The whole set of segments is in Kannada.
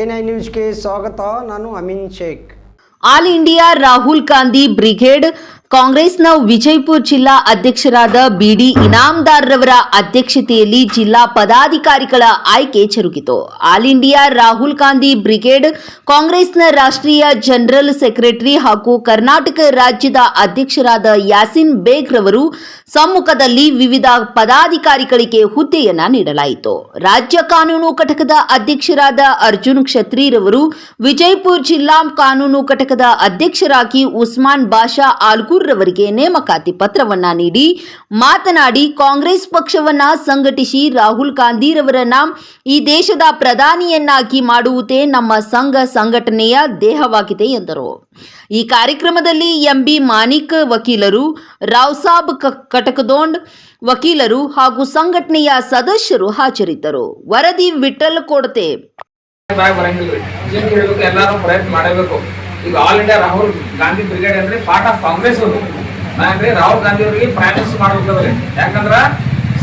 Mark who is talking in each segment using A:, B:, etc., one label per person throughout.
A: ಎನ್ ಐ ನ್ಯೂಸ್ಗೆ ಸ್ವಾಗತ. ನಾನು Amin Sheikh.
B: All India Rahul Gandhi brigade ಕಾಂಗ್ರೆಸ್ನ ವಿಜಯಪುರ ಜಿಲ್ಲಾ ಅಧ್ಯಕ್ಷರಾದ ಬಿಡಿ ಇನಾಮದಾರ್ರವರ ಅಧ್ಯಕ್ಷತೆಯಲ್ಲಿ ಜಿಲ್ಲಾ ಪದಾಧಿಕಾರಿಗಳ ಆಯ್ಕೆ ಜರುಗಿತು all India Rahul Gandhi brigade, ಕಾಂಗ್ರೆಸ್ನ ರಾಷ್ಟ್ರೀಯ ಜನರಲ್ ಸೆಕ್ರೆಟರಿ ಹಾಗೂ ಕರ್ನಾಟಕ ರಾಜ್ಯದ ಅಧ್ಯಕ್ಷರಾದ ಯಾಸಿನ್ ಬೇಗ್ ರವರು ಸಮ್ಮುಖದಲ್ಲಿ ವಿವಿಧ ಪದಾಧಿಕಾರಿಗಳಿಗೆ ಹುದ್ದೆಯನ್ನ ನೀಡಲಾಯಿತು. ರಾಜ್ಯ ಕಾನೂನು ಘಟಕದ ಅಧ್ಯಕ್ಷರಾದ ಅರ್ಜುನ್ ಕ್ಷತ್ರಿರವರು ವಿಜಯಪುರ ಜಿಲ್ಲಾ ಕಾನೂನು ಘಟಕದ ಅಧ್ಯಕ್ಷರಾಗಿ ಉಸ್ಮಾನ್ ಬಾಷಾ ಆಲ್ಗೂರ್ ರವರಿಗೆ ನೇಮಕಾತಿ ಪತ್ರವನ್ನ ನೀಡಿ ಮಾತನಾಡಿ ಕಾಂಗ್ರೆಸ್ ಪಕ್ಷವನ್ನ ಸಂಘಟಿಸಿ ರಾಹುಲ್ ಗಾಂಧಿರವರನ್ನ ಈ ದೇಶದ ಪ್ರಧಾನಿಯನ್ನಾಗಿ ಮಾಡುವುದೇ ನಮ್ಮ ಸಂಘ ಸಂಘಟನೆಯ ದೇಹವಾಗಿದೆ ಎಂದರು. ಈ ಕಾರ್ಯಕ್ರಮದಲ್ಲಿ ಎಂಬಿ ಮಾಣಿಕ್, ವಕೀಲರು ರಾವ್ಸಾಬ್ ಸಾಬ್ ಕಟಕದೋಂಡ್ ವಕೀಲರು ಹಾಗೂ ಸಂಘಟನೆಯ ಸದಸ್ಯರು ಹಾಜರಿದ್ದರು. ವರದಿ ವಿಠಲ್ ಕೊಡತೆ
C: ಎಲ್ಲಾರು ಪ್ರಯತ್ನ ಮಾಡಬೇಕು. ಈಗ all India Rahul Gandhi brigade ಅಂದ್ರೆ ಪಾರ್ಟ್ ಆಫ್ ಕಾಂಗ್ರೆಸ್ ಅವರು. ಅಂದ್ರೆ ರಾಹುಲ್ ಗಾಂಧಿ ಅವರಿಗೆ ಪ್ರೈಮ್ ಮಿನಿಸ್ಟರ್ ಮಾಡಬೇಕಾದ್ರೆ ಯಾಕಂದ್ರ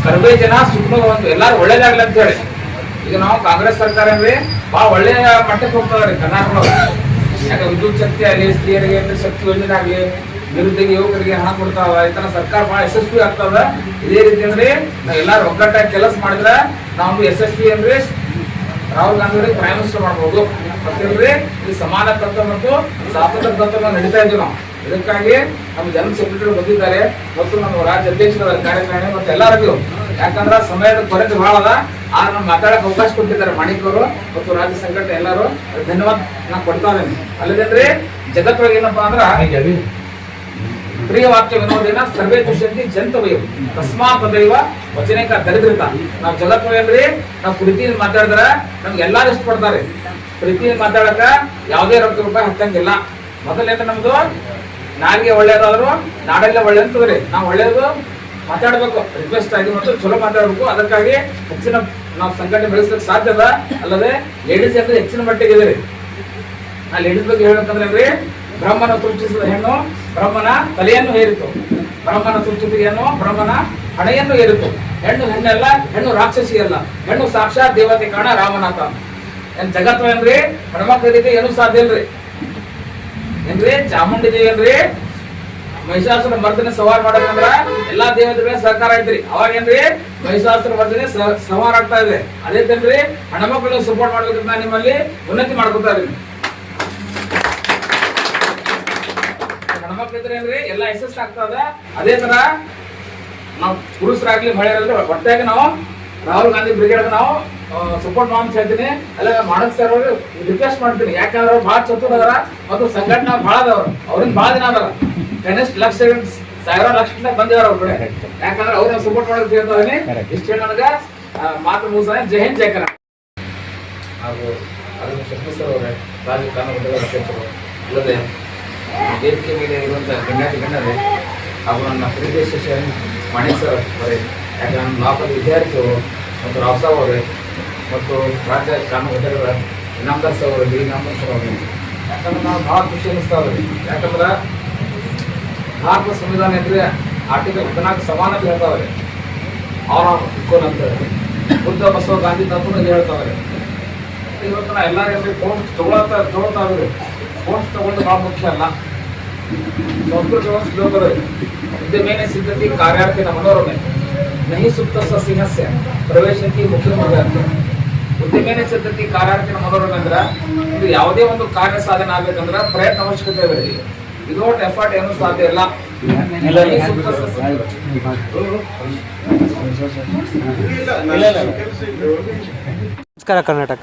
C: ಸರ್ವೇ ಜನ ಸುಖ ಒಂದು ಎಲ್ಲಾರು ಒಳ್ಳೇದಾಗ್ಲಿ ಅಂತ ಹೇಳಿ. ಈಗ ನಾವು ಕಾಂಗ್ರೆಸ್ ಸರ್ಕಾರ ಅಂದ್ರೆ ಬಹಳ ಒಳ್ಳೆ ಮಟ್ಟಕ್ಕೆ ಹೋಗ್ತದ್ರಿ ಕರ್ನಾಟಕ ಯಾಕೆ ವಿದ್ಯುತ್ ಶಕ್ತಿ ಆಗಲಿ, ಸ್ತ್ರೀಯರಿಗೆ ಶಕ್ತಿ ಯೋಜನೆ ಆಗಲಿ, ನಿರುದ್ಯೋಗಿ ಯುವಕರಿಗೆ ಹಣ ಕೊಡ್ತಾವ, ಈ ತರ ಸರ್ಕಾರ ಬಹಳ ಯಶಸ್ವಿ ಆಗ್ತದ ಇದೇ ರೀತಿ ಅಂದ್ರೆ ನಾವು ಎಲ್ಲಾರು ಒಗ್ಗಟ್ಟಾಗಿ ಕೆಲಸ ಮಾಡಿದ್ರೆ ನಾವು ಯಶಸ್ವಿ ಅಂದ್ರೆ ರಾಹುಲ್ ಗಾಂಧಿ ಅವರಿಗೆ ಪ್ರೈಮ್ ಮಿನಿಸ್ಟರ್ ಮಾಡ್ಬೋದು. ಮತ್ತೇನ್ರಿ ಇಲ್ಲಿ ಸಮಾನ ತತ್ವ ಮತ್ತು ಸ್ವಾತಂತ್ರ್ಯ ತತ್ವ ನಡೀತಾ ಇದ್ದೀವಿ ನಾವು. ಇದಕ್ಕಾಗಿ ನಮ್ಮ ಜನರಲ್ ಸೆಕ್ರೆಟರಿ ಬಂದಿದ್ದಾರೆ ಮತ್ತು ನಮ್ಮ ರಾಜ್ಯ ಅಧ್ಯಕ್ಷರ ಕಾರ್ಯಕಾರಿಣಿ ಮತ್ತು ಎಲ್ಲರಿಗೂ. ಯಾಕಂದ್ರೆ ಸಮಯದ ಕೊರತೆ ಬಹಳ ಅದ. ಆದ್ರೆ ನಮ್ಮ ಮಾತಾಡಕ್ಕೆ ಅವಕಾಶ ಕೊಟ್ಟಿದ್ದಾರೆ ಮಾಣಿಕರು ಮತ್ತು ರಾಜ್ಯ ಸಂಘಟನೆ ಎಲ್ಲರೂ. ಧನ್ಯವಾದ ನಾನು ಕೊಡ್ತಾ ಇದ್ದೀನಿ. ಅಲ್ಲದಂದ್ರೆ ಜಗತ್ತೊಳಗೆ ಏನಪ್ಪಾ ಅಂದ್ರ ಪ್ರಿಯ ವಾಕ್ಯ ವಿನೋದೇನ ಸರ್ವೇ ದುಷ್ಯಂತಿ ಜಂತವಯ ತಸ್ಮಾತ್ ಅದೈವ ವಚನೇಕ ದರಿದ್ರತ ನಾವು ಏನ್ರಿ ನಾವು ಪ್ರೀತಿಯಿಂದ ಮಾತಾಡಿದ್ರ ನಮ್ಗೆ ಎಲ್ಲಾರು ಇಷ್ಟಪಡ್ತಾರೆ. ಪ್ರೀತಿಯಿಂದ ಮಾತಾಡಕ ಯಾವುದೇ ರೊಕ್ಕ ರೂಪಾಯಿ ಹತ್ತಂಗಿಲ್ಲ. ಮೊದಲೇನ ನಮ್ದು? ನಾಲ್ಗೆ ಒಳ್ಳೇದಾದ್ರು ನಾಡೆಲ್ಲ ಒಳ್ಳೆ ಅಂತದ್ರಿ. ನಾವು ಒಳ್ಳೇದು ಮಾತಾಡ್ಬೇಕು ರಿಕ್ವೆಸ್ಟ್ ಆಗಿ ಮತ್ತು ಚಲೋ ಮಾತಾಡ್ಬೇಕು. ಅದಕ್ಕಾಗಿ ಹೆಚ್ಚಿನ ನಾವು ಸಂಘಟನೆ ಬೆಳೆಸಲಿಕ್ಕೆ ಸಾಧ್ಯದ ಅಲ್ಲದೆ ಲೇಡೀಸ್ ಅಂದ್ರೆ ಹೆಚ್ಚಿನ ಮಟ್ಟಿಗೆ ಇದೆ ಆ ಲೇಡೀಸ್ ಬಗ್ಗೆ ಹೇಳ್ಬೇಕಂದ್ರೆ ಬ್ರಹ್ಮನ ಸೃಷ್ಟಿಸಿದ ಹೆಣ್ಣು ಬ್ರಹ್ಮನ ತಲೆಯನ್ನು ಹೇರಿತು. ಬ್ರಹ್ಮನ ಸೃಷ್ಟಿಸಿದ ಹೆಣ್ಣು ಬ್ರಹ್ಮನ ಹಣೆಯನ್ನು ಏರಿತು ಹೆಣ್ಣು ಹೆಣ್ಣಲ್ಲ, ಹೆಣ್ಣು ರಾಕ್ಷಸಿ ಅಲ್ಲ. ಹೆಣ್ಣು ಸಾಕ್ಷಾತ್ ದೇವತೆ ಕಾಣ ರಾಮನಾಥ ಏನ್ ಜಗತ್ತು ಏನ್ರಿ? ಹೆಣ್ಮಕ್ಳಿಗೆ ಏನು ಸಾಧ್ಯ ಇಲ್ರಿ. ಏನ್ರಿ? ಚಾಮುಂಡಿ ದೇವಿ ಏನ್ರಿ? ಮಹಿಷಾಸುರ ಮರ್ದನೆ ಸವಾರ್ ಮಾಡಬೇಕಂದ್ರ ಎಲ್ಲಾ ದೇವತೆಗಳ ಸಹಕಾರ ಐತ್ರಿ. ಅವಾಗ ಏನ್ರಿ? ಮಹಿಷಾಸುರ ಮರ್ದನೆ ಸವಾರ ಆಗ್ತಾ ಇದೆ. ಅದೇ ತನ್ರಿ ಹೆಣ್ಮಕ್ಳು ಸಪೋರ್ಟ್ ಮಾಡ್ಬೇಕಂತ ನಿಮ್ಮಲ್ಲಿ ಉನ್ನತಿ ಮಾಡ್ಕೊತಾ ಇದೀನಿ. ಹೆಣ್ಮಕ್ಳಿದ್ರೆ ಏನ್ರಿ? ಎಲ್ಲ ಯಶಸ್ಸು ಆಗ್ತದ ಅದೇ ತರ ನಾವು ಪುರುಷರಾಗ್ಲಿ ಮಹಿಳೆಯರಾಗ್ಲಿ ಒಟ್ಟಾಗಿ ನಾವು ರಾಹುಲ್ ಗಾಂಧಿ ಬ್ರಿಗೇಡ್ ನಾವು ಸಪೋರ್ಟ್ ಮಾಡಿ ಅಂತ ಹೇಳ್ತೀನಿ ಅಲ್ಲ ಮಾಡಕ್ ಸರ್ ಅವ್ರಿಗೆ ರಿಕ್ವೆಸ್ಟ್ ಮಾಡ್ತೀನಿ. ಯಾಕಂದ್ರೆ ಅವ್ರು ಭಾಳ ಚತುರ ಅದಾರ ಮತ್ತು ಸಂಘಟನೆ ಭಾಳ ಅದಾವ್ರು. ಅವ್ರಿಂದ ಭಾಳ ದಿನ ಅದಾರ. ಕನಿಷ್ಠ ಲಕ್ಷ ಸಾವಿರ ಲಕ್ಷ ಬಂದಿದಾರ ಅವ್ರ ಕಡೆ. ಯಾಕಂದ್ರೆ ಅವ್ರನ್ನ ಸಪೋರ್ಟ್ ಮಾಡೋದು ಅಂತ ಇಷ್ಟು ಹೇಳಿ ನನಗ ಮಾತು ಜೈ ಹಿಂದ್ ಜೈ ಹಾಗೂ ಅದನ್ನು ಶಕ್ತಿಸರ್ ಅವರೇ ರಾಜ್ಯ ಕಾನೂನು ಅಧ್ಯಕ್ಷರು. ಅಲ್ಲದೆ ವೇದಿಕೆ ಮೇಲೆ ಇರುವಂಥ ಗಣ್ಯಾತಿ ಗಣ್ಯರೇ, ಹಾಗೂ ನನ್ನ ಪ್ರೀತಿಯ ಶಿಷ್ಯ ಮಣಿ ಸರ್ ಅವರೇ, ಯಾಕೆ ನನ್ನ ನಾಲ್ಕು ವಿದ್ಯಾರ್ಥಿಗಳು ಮತ್ತು ರಾವ್ಸಾವ್ ಅವರೇ, ಮತ್ತು ರಾಜ್ಯ ಕಾನೂನು ಘಟಕದ ಇನಾಮದಾರ್ ಸರ್ ಅವರು ಬಿ ಇನಾಮದಾರ್ ಅವರು. ಯಾಕಂದ್ರೆ ನಾವು ಭಾಳ ಖುಷಿ ಅನಿಸ್ತಾವ್ರಿ ಯಾಕಂದ್ರೆ ಭಾರತ ಸಂವಿಧಾನ ಇದ್ರೆ ಆರ್ಟಿಕಲ್ ಹದಿನಾಲ್ಕು ಸಮಾನತೆ ಹೇಳ್ತಾವ್ರೆ. ಅವ್ರ ಇಕ್ವಲ್ ಅಂತ ಹೇಳಿ. ಬುದ್ಧ ಬಸವ ಗಾಂಧಿ ತತ್ವದಲ್ಲಿ ಹೇಳ್ತಾವ್ರೆ. ಇವತ್ತು ನಾ ಎಲ್ಲರೂ ಫೋನ್ಸ್ ತಗೊಳತ್ತ ತಗೊಳ್ತಾ ಫೋನ್ಸ್ ತಗೊಳ್ಳೋದು ಭಾಳ ಮುಖ್ಯ ಅಲ್ಲ. ಸಂಸ್ಕೃತ ಒಂದು ಶ್ಲೋಕ ಇದೆ. ಉದ್ಯಮೇನ ಸಿದ್ಧತೆ ಕಾರ್ಯಾರ್ಥಿನ ಮನೋರಮೆ ನಹಿ ಸುಪ್ತ ಸಿಂಹಸ್ಯ ಪ್ರವೇಶಕ್ಕೆ ಮುಖ್ಯ ಅಂತ ಉದ್ಯಮೇನ ಸಿದ್ಧತೆ ಕಾರ್ಯಾರ್ಥಿನ ಮನೋರಮೆ ಅಂದ್ರೆ ಇದು ಯಾವುದೇ ಒಂದು ಕಾರ್ಯ ಸಾಧನೆ ಆಗ್ಬೇಕಂದ್ರ ಪ್ರಯತ್ನ ಅವಶ್ಯಕತೆ ಇದೆ ವಿದೌಟ್ ಎಫರ್ಟ್ ಏನೂ ಸಾಧ್ಯ ಇಲ್ಲ.
D: ನಮಸ್ಕಾರ ಕರ್ನಾಟಕ.